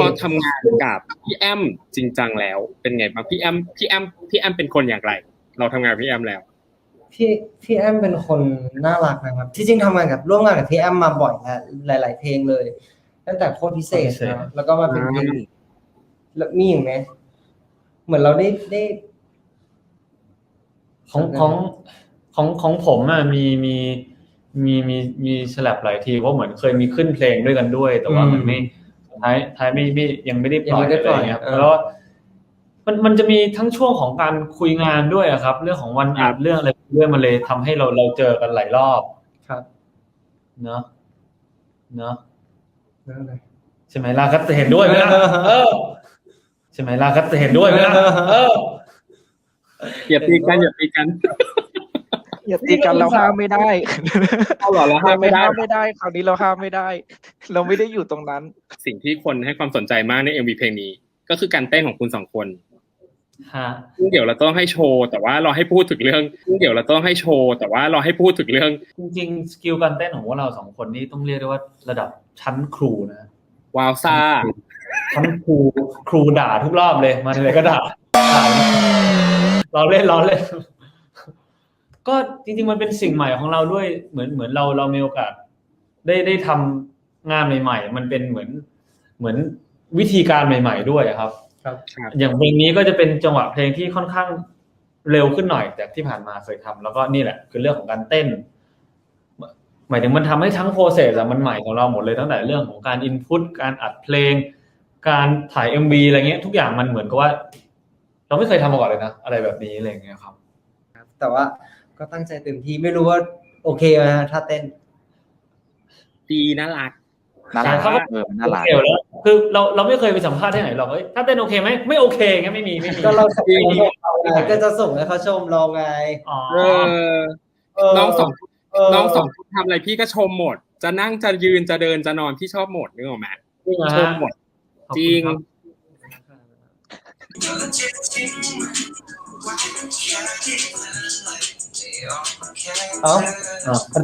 พอทำงานกับพี่แอมจริงจังแล้ว เป็นไงบ้างพี่แอมพี่แอมพี่แอมเป็นคนอย่างไร เราทำงานกับพี่แอมแล้วพี่พี่แอมเป็นคนน่ารักนะครับ ที่จริงทำงานกับร่วมงานกับพี่แอมมาบ่อยแล้วหลาย ๆ เพลงเลย ตั้งแต่โคตรพิเศษโคตรพิเศษนะแล้วก็มาเป็นเพลงแล้วมีอีกไหมเหมือนเราได้ได้ ของของของของผมอะมีมีมีมีมีสลับหลายทีเพราะเหมือนเคยมีขึ้นเพลงด้วยกันด้วย แต่ว่ามันไม่ ท้ายท้ายไม่ไม่ยังไม่ได้ปล่อยอะไรอย่างเงี้ยครับแล้วมันมันจะมีทั้งช่วงของการคุยงานด้วยอะครับ เรื่องของวันอัดเรื่องอะไรเรื่องมันเลยทำให้เราเราเจอกันหลายรอบครับเนาะเนาะนั่นเลยใช่ไหมล่ะครับจะเห็นด้วยไหมล่ะเออใช่ไหมล่ะครับจะเห็นด้วยไหมล่ะเอออย่าตีกันอย่าตีกัน อย่าตีกันเราห้ามไม่ได้เอาเหรอเราห้ามไม่ได้ห้ามไม่ได้คราวนี้เราห้ามไม่ได้ เราไม่ได้อยู่ตรงนั้น สิ่งที่คนให้ความสนใจมากใน MV เพลงนี้ ก็คือการเต้นของคุณสองคนฮะซึ่งเดี๋ยวเราต้องให้โชว์แต่ว่าเราให้พูดถึงเรื่องซึ่งเดี๋ยวเราต้องให้โชว์แต่ว่าเราให้พูดถึงเรื่อง จริงๆสกิลการเต้นของพวกเราสองคนนี่ต้องเรียกได้ว่าระดับชั้นครูนะวาวซ่าชั้นครูครูด่าทุกรอบเลยมาทีไรก็ด่าด่าเราเล่นเราเล่น ก็จริงๆมันเป็นสิ่งใหม่ของเราด้วยเหมือนเหมือนเราเรามีโอกาส ได้ได้ทำงานใหม่ ๆ มันเป็นเหมือนเหมือนวิธีการใหม่ ๆ ด้วยอะครับ ครับ อย่างเพลงนี้ก็จะเป็นจังหวะเพลงที่ค่อนข้างเร็วขึ้นหน่อยจากที่ผ่านมาเคยทำแล้วก็นี่แหละ คือเรื่องของการเต้น หมายถึงมันทำให้ทั้งโปรเซสอะมันใหม่ของเราหมดเลยตั้งแต่เรื่องของการอินพุตการอัดเพลง การถ่ายเอ็มบีอะไรเงี้ย ทุกอย่างมันเหมือนกับว่า เราไม่เคยทำมาก่อนเลยนะ อะไรแบบนี้อะไรอย่างเงี้ยครับ แต่ว่า ก็ตั้งใจเต็มที่ไม่รู้ว่า โอเคไหมฮะถ้าเต้นดีน่ารักน่ารักเขาก็เออน่ารักโอเคแล้วคือเราเราไม่เคยไปสัมภาษณ์ที่ไหนหรอกเอ้ยถ้าเต้นโอเคไหมไม่โอเคเงี้ยไม่มีไม่มีก็เราส่งให้เขาไงก็จะส่งให้เขาชมเราไงอ๋อเออเออน้องสองเออน้องสองคนทำอะไรพี่ก็ชมหมด จะนั่งจะยืนจะเดินจะนอนพี่ชอบหมดนึกออกไหมจริงเหรอชฮะมหมดขอบจคุณริง ครับเอ้ามั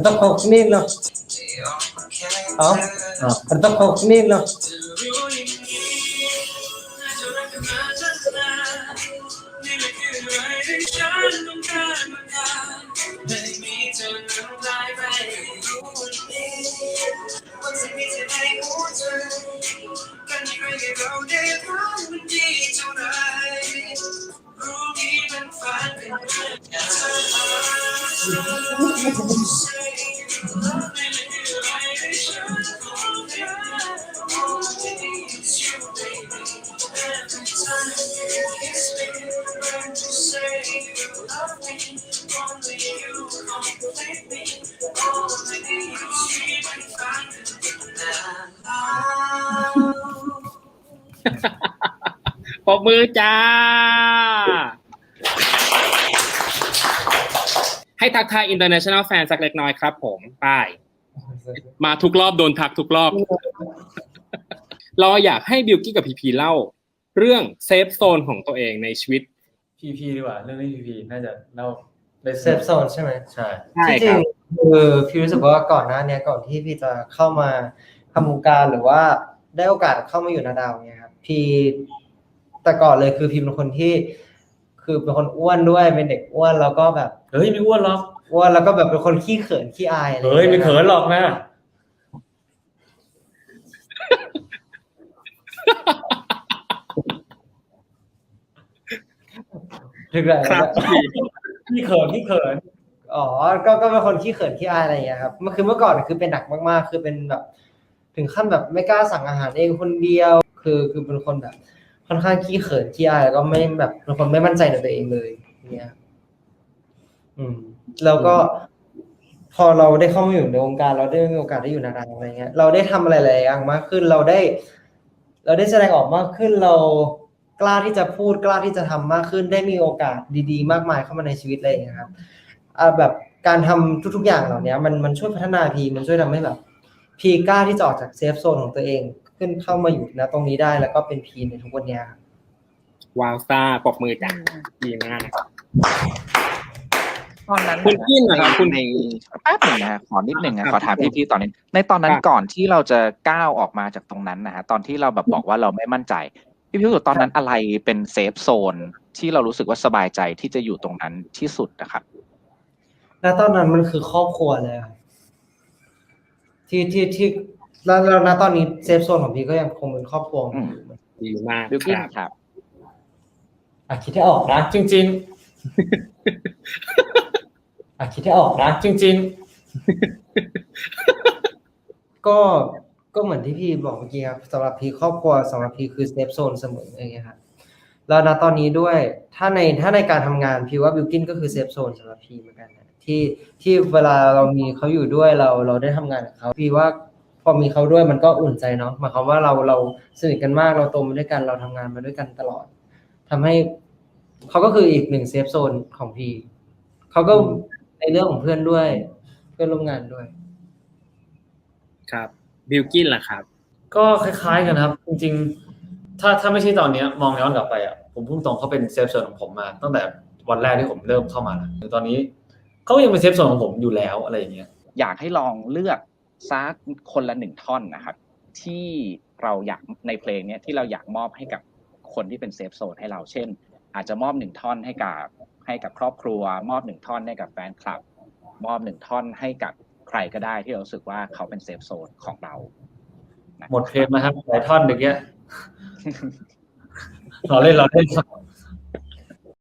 ปรบมือจ้า ให้ทักทาย international fan สักเล็กน้อยครับผมป้ายมาทุกรอบโดนทักทุกรอบ เราอยากให้บิวกี้กับพีพีเล่า เรื่องเซฟโซนของตัวเองในชีวิตพีพีดีกว่า เรื่องนี้พีพีน่าจะเล่าได้เซฟโซนใช่ไหมใช่ใช่ที่จคริรังบคือพี่รู้สึกว่าก่อนหน้าเนี้ยก่อนที่พี่จะเข้ามาทำวงการหรือว่าได้โอกาสเข้ามาอยู่นาดาวเนี่ยครับพี่แต่ก่อนเลยคือพี่เป็นคนที่ คือเป็นคนอ้วนด้วยเป็นเด็กอ้วนแล้วก็แบบเฮ้ยไม่อ้วนหรอกอ้วนแล้วก็แบบเป็นคนขี้เขินขี้อายอะไรเฮ้ยไม่งี้เขินหรอกนะ ถึงไหนครับพี่เขินพี่เขิน อ๋อ ก็ก็เป็นคนขี้เขินขี้อายอะไรอย่างเงี้ยครับเมื่อคือเมื่อก่อนคือเป็นหนักมากๆ คือเป็นแบบ ถึงขั้นแบบไม่กล้าสั่งอาหารเองคนเดียว คือคือเป็นคนแบบ ค่อนข้างขี้เขินขี้อายแล้วก็ไม่แบบเป็นคนไม่มั่นใจในตัวเองเลยเนี่ยอืม แล้วก็ พอเราได้เข้ามาอยู่ในวงการ เราได้มีโอกาสได้อยู่นานๆอะไรเงี้ย เราได้ทำอะไรหลายอย่างมากขึ้น เราได้ เราได้แสดงออกมากขึ้น เรากล้าที่จะพูดกล้าที่จะทำมากขึ้น ได้มีโอกาสดี ๆ มากมายเข้ามาในชีวิตอะไรอย่างเงี้ยครับอ่าแบบการทำทุก ๆ อย่างเหล่านี้มันมันช่วยพัฒนาพีมันช่วยทำให้แบบพีกล้าที่จะออกจากเซฟโซนของตัวเอง ขึ้นเข้ามาอยู่นะตรงนี้ได้แล้วก็เป็นพีในทุกวันเนี้ยครับวาวซ่าปรบมือจ้ะดีมากตอนนั้นคุณกินนะครับคุณในแป๊บหนึ่งนะฮะขอนิดหนึ่งครันะบขอถามพี่ๆตอนนี้ในตอนนั้นครับก่อนที่เราจะก้าวออกมาจากตรงนั้นนะฮะตอนที่เราแบบบอกว่าเราไม่มั่นใจ พี่พิสุทธิ์ตอนนั้นอะไรเป็นเซฟโซนที่เรารู้สึกว่าสบายใจที่จะอยู่ตรงนั้นที่สุดนะครับแล้วตอนนั้นมันคือครอบครัวเลยครับที่ที่ที่ แล้วแล้วณตอนนี้เซฟโซนของพี่ก็ยังคงเป็นครอบครัวของพี่อยู่ดีมากบิลกินครับ ครับ อะคิดให้ออกนะจริงอะคิดให้ออกนะๆจริง ก็ก็เหมือนที่พี่บอกเมื่อกี้ครับสำหรับพี่ครอบครัวสำหรับพี่คือเซฟโซนเสมออย่างเงี้ยครับแล้วณตอนนี้ด้วยถ้าในถ้าในการทำงานพี่ว่าบิวกินก็คือเซฟโซนสำหรับพี่เหมือนกันนะที่ที่เวลาเรามีเขาอยู่ด้วยเราเราได้ทำงานกับเขาพี่ว่า พอมีเขาด้วยมันก็อุ่นใจเนาะหมายความว่าเราเราสนิทกันมากเราโตมาด้วยกันเราทำงานมาด้วยกันตลอดทำให้เขาก็คืออีกหนึ่งเซฟโซนของพี่เขาก็ในเรื่องของเพื่อนด้วย เพื่อนร่วมงานด้วย ครับบิลกินล่ะครับๆก็คล้ายๆกันครับ จริง ๆ ถ้าถ้าไม่ใช่ตอนเนี้ย มองย้อนกลับไปอะผมพุ่งตรงเขาเป็นเซฟโซนของผมมา ตั้งแต่วันแรกที่ผมเริ่มเข้ามานะถึงตอนนี้เขายังเป็นเซฟโซนของผมอยู่แล้วอะไรอย่างเงี้ยอยากให้ลองเลือก ซักคนละหนึ่งท่อนนะครับ ที่เราอยากในเพลงเนี้ยที่เราอยากมอบให้กับคนที่เป็นเซฟโซนให้เราเช่น อาจจะมอบหนึ่งท่อนให้กับให้กับครอบครัว มอบหนึ่งท่อนให้กับแฟนคลับ มอบหนึ่งท่อนให้กับใครก็ได้ที่เราสึกว่าเขาเป็นเซฟโซนของเราหมดเพลงนะครับหลายท่อนเด็กเนี้ยเราเล่นเราเล่น